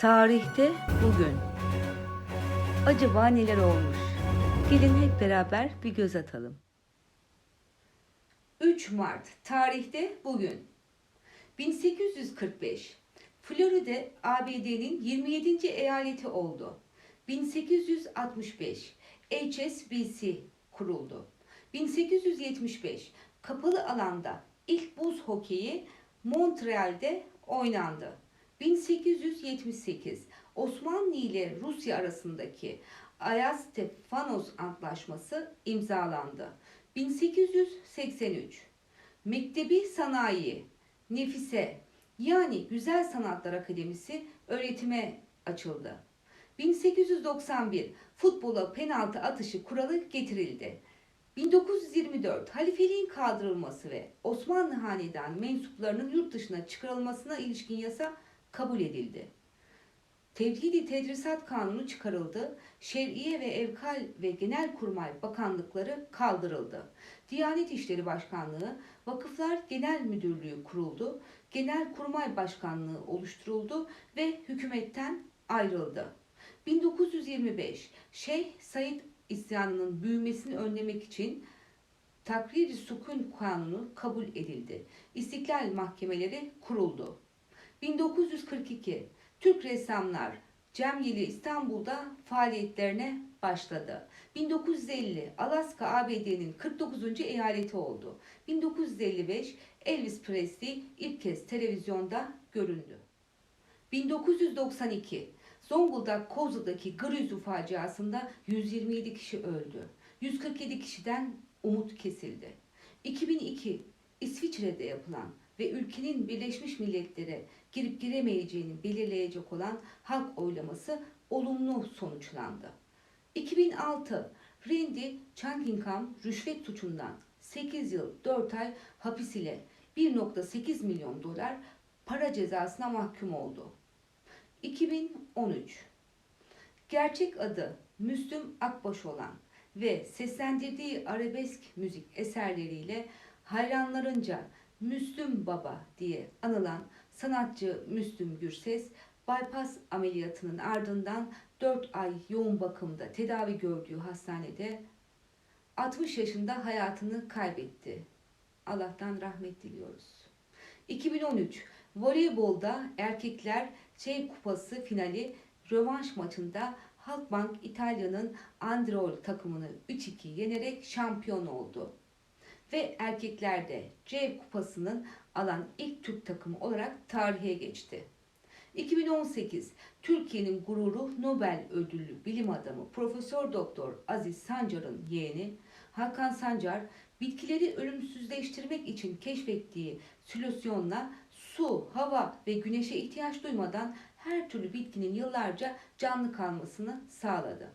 Tarihte bugün. Acaba neler olmuş? Gelin hep beraber bir göz atalım. 3 Mart tarihte bugün. 1845 Florida ABD'nin 27. eyaleti oldu. 1865 HSBC kuruldu. 1875 kapalı alanda ilk buz hokeyi Montreal'de oynandı. 1878 Osmanlı ile Rusya arasındaki Ayas-Stefanos Antlaşması imzalandı. 1883 Mektebi Sanayi Nefise yani Güzel Sanatlar Akademisi öğretime açıldı. 1891 futbola penaltı atışı kuralı getirildi. 1924 halifeliğin kaldırılması ve Osmanlı Hanedan mensuplarının yurt dışına çıkarılmasına ilişkin yasa kabul edildi. Tevhidi Tedrisat Kanunu çıkarıldı. Şer'iye ve Evkal ve Genelkurmay Bakanlıkları kaldırıldı. Diyanet İşleri Başkanlığı, Vakıflar Genel Müdürlüğü kuruldu. Genelkurmay Başkanlığı oluşturuldu ve hükümetten ayrıldı. 1925 Şeyh Said isyanının büyümesini önlemek için Takrir-i Sukun Kanunu kabul edildi. İstiklal mahkemeleri kuruldu. 1942 Türk ressamlar Cemyeli İstanbul'da faaliyetlerine başladı. 1950 Alaska ABD'nin 49. eyaleti oldu. 1955 Elvis Presley ilk kez televizyonda göründü. 1992 Zonguldak Kozlu'daki Grizu faciasında 127 kişi öldü. 147 kişiden umut kesildi. 2002 İsviçre'de yapılan ve ülkenin Birleşmiş Milletler'e girip giremeyeceğini belirleyecek olan halk oylaması olumlu sonuçlandı. 2006 Randy Cunningham rüşvet suçundan 8 yıl 4 ay hapis ile 1.8 milyon dolar para cezasına mahkum oldu. 2013 Gerçek adı Müslüm Akbaş olan ve seslendirdiği arabesk müzik eserleriyle hayranlarınca Müslüm Baba diye anılan sanatçı Müslüm Gürses, bypass ameliyatının ardından 4 ay yoğun bakımda tedavi gördüğü hastanede 60 yaşında hayatını kaybetti. Allah'tan rahmet diliyoruz. 2013 voleybolda erkekler şey kupası finali rövanş maçında Halkbank İtalya'nın Androl takımını 3-2 yenerek şampiyon oldu. Ve erkeklerde C kupasının alan ilk Türk takımı olarak tarihe geçti. 2018 Türkiye'nin gururu Nobel ödüllü bilim adamı Profesör Doktor Aziz Sancar'ın yeğeni Hakan Sancar bitkileri ölümsüzleştirmek için keşfettiği solüsyonla su, hava ve güneşe ihtiyaç duymadan her türlü bitkinin yıllarca canlı kalmasını sağladı.